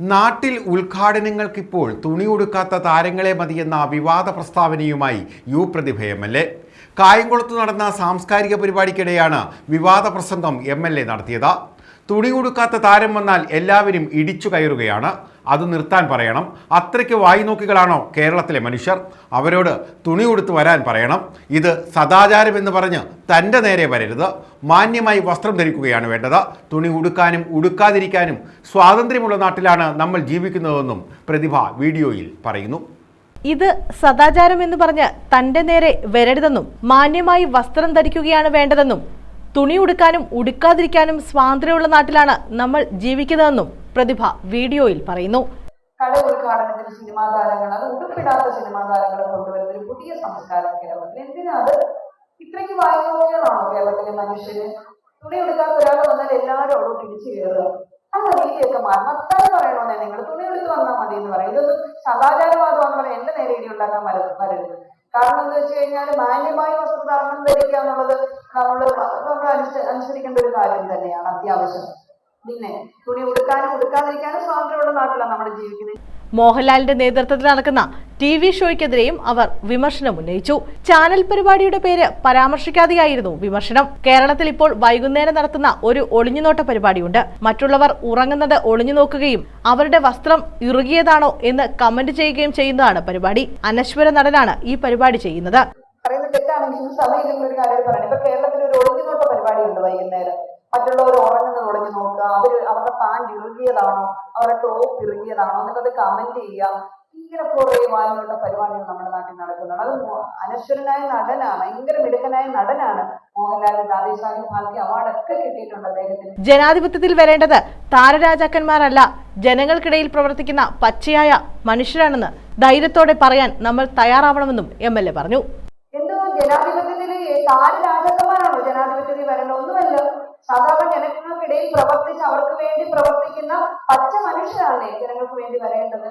നാട്ടിൽ ഉദ്ഘാടനങ്ങൾക്കിപ്പോൾ തുണി ഉടുക്കാത്ത താരങ്ങളെ മതിയെന്ന വിവാദ പ്രസ്താവനയുമായി U Prathibha M L A. കായംകുളത്ത് നടന്ന സാംസ്കാരിക പരിപാടിക്കിടെയാണ് വിവാദ പ്രസംഗം എം എൽ എ നടത്തിയത്. തുണി കൊടുക്കാത്ത താരം വന്നാൽ എല്ലാവരും ഇടിച്ചു കയറുകയാണ്. അത് നിർത്താൻ പറയണം. അത്രയ്ക്ക് വായി നോക്കികളാണോ കേരളത്തിലെ മനുഷ്യർ? അവരോട് തുണി കൊടുത്ത് വരാൻ പറയണം. ഇത് സദാചാരം എന്ന് പറഞ്ഞ് തന്റെ നേരെ വരരുത്. മാന്യമായി വസ്ത്രം ധരിക്കുകയാണ് വേണ്ടത്. തുണി ഉടുക്കാനും ഉടുക്കാതിരിക്കാനും സ്വാതന്ത്ര്യമുള്ള നാട്ടിലാണ് നമ്മൾ ജീവിക്കുന്നതെന്നും പ്രതിഭ വീഡിയോയിൽ പറയുന്നു. ഇത് സദാചാരം എന്ന് പറഞ്ഞ് തന്റെ നേരെ വരരുതെന്നും മാന്യമായി വസ്ത്രം ധരിക്കുകയാണ് വേണ്ടതെന്നും തുണി ഉടുക്കാനും ഉടുക്കാതിരിക്കാനും സ്വാതന്ത്ര്യമുള്ള നാട്ടിലാണ് നമ്മൾ ജീവിക്കുന്നതെന്നും പ്രതിഭ വീഡിയോയിൽ പറയുന്നു. കട ഉദ്ഘാടനത്തിന് സിനിമാ താരങ്ങൾ അത് ഉടുപ്പിടാത്ത സിനിമാ താരങ്ങളെ കൊണ്ടുവരുന്ന ഒരു പുതിയ സംസ്കാരം കേരളത്തിൽ. എന്തിനാ അത്? ഇത്രയ്ക്ക് വായുനോക്കികളാണോ കേരളത്തിലെ മനുഷ്യന്? തുണി എടുക്കാത്ത ഒരാൾ വന്നാൽ എല്ലാവരും അവിടെ തിരിച്ചു കയറുക. ആ രീതിയൊക്കെ മാറണം. അത്ര പറയണമെന്നേ നിങ്ങൾ. തുണി എടുത്ത് വന്നാൽ മതി എന്ന് പറയും. ഇതൊന്നും സദാചാരവാദമാണെന്ന് പറയാൻ എന്റെ നേരെ ഇടി ഉണ്ടാക്കാൻ വരരുത്. കാരണം എന്ന് വെച്ച് കഴിഞ്ഞാൽ മാന്യമായ വസ്ത്രധാരണം ധരിക്കുക എന്നുള്ളത് നമ്മൾ നമ്മൾ അനുസ- അനുസരിക്കേണ്ട ഒരു കാര്യം തന്നെയാണ് അത്യാവശ്യം. പിന്നെ തുണി ഉടുക്കാനും ഉടുക്കാതിരിക്കാനും സ്വാതന്ത്ര്യമുള്ള നാട്ടിലാണ് നമ്മൾ ജീവിക്കുന്നത്. മോഹൻലാലിന്റെ നേതൃത്വത്തിൽ നടക്കുന്ന ടി വി ഷോയ്ക്കെതിരെയും അവർ വിമർശനം ഉന്നയിച്ചു. ചാനൽ പരിപാടിയുടെ പേര് പരാമർശിക്കാതെയായിരുന്നു വിമർശനം. കേരളത്തിൽ ഇപ്പോൾ വൈകുന്നേരം നടത്തുന്ന ഒരു ഒളിഞ്ഞുനോട്ട പരിപാടിയുണ്ട്. മറ്റുള്ളവർ ഉറങ്ങുന്നത് ഒളിഞ്ഞു നോക്കുകയും അവരുടെ വസ്ത്രം ഇറുകിയതാണോ എന്ന് കമന്റ് ചെയ്യുകയും ചെയ്യുന്നതാണ് പരിപാടി. അനശ്വര നടനാണ് ഈ പരിപാടി ചെയ്യുന്നത്. മറ്റുള്ളവർ ഉറങ്ങുന്നത് ഒളിഞ്ഞു നോക്കുക. അവർ അവരുടെ പാന്റ് ഇറുകിയതാണോ? അവരുടെ ടോപ്പ് ഇറുകിയതാണോ? എന്നൊക്കെ കമന്റ് ചെയ്യുക. ഇങ്ങനെ കുറെ വാങ്ങിയുള്ള പരിപാടികൾ നമ്മുടെ നാട്ടിൽ നടക്കുന്നുണ്ട്. അത് അനശ്വരനായ നടനാണ് ഭയങ്കര മിടുക്കനായ നടനാണ് മോഹൻലാലിന് ദാദേശാഹി ഫാൽക്കെ അവാർഡൊക്കെ കിട്ടിയിട്ടുണ്ട് അദ്ദേഹത്തിന്. ജനാധിപത്യത്തിൽ വരേണ്ടത് താരരാജാക്കന്മാരല്ല. ജനങ്ങൾക്കിടയിൽ പ്രവർത്തിക്കുന്ന പച്ചയായ മനുഷ്യരാണെന്ന് ധൈര്യത്തോടെ പറയാൻ നമ്മൾ തയ്യാറാവണമെന്നും എം എൽ എ പറഞ്ഞു. എന്തോ ജനാധിപത്യത്തിൽ താരരാജാക്കന്മാരാണോ ജനാധിപത്യത്തിൽ വരേണ്ട ഒന്നുമല്ല. സാധാരണ ജനങ്ങൾക്കിടയിൽ പ്രവർത്തിച്ച് അവർക്ക് വേണ്ടി പ്രവർത്തിക്കുന്ന പച്ച മനുഷ്യരാണ് ജനങ്ങൾക്ക് വേണ്ടി വരേണ്ടത്.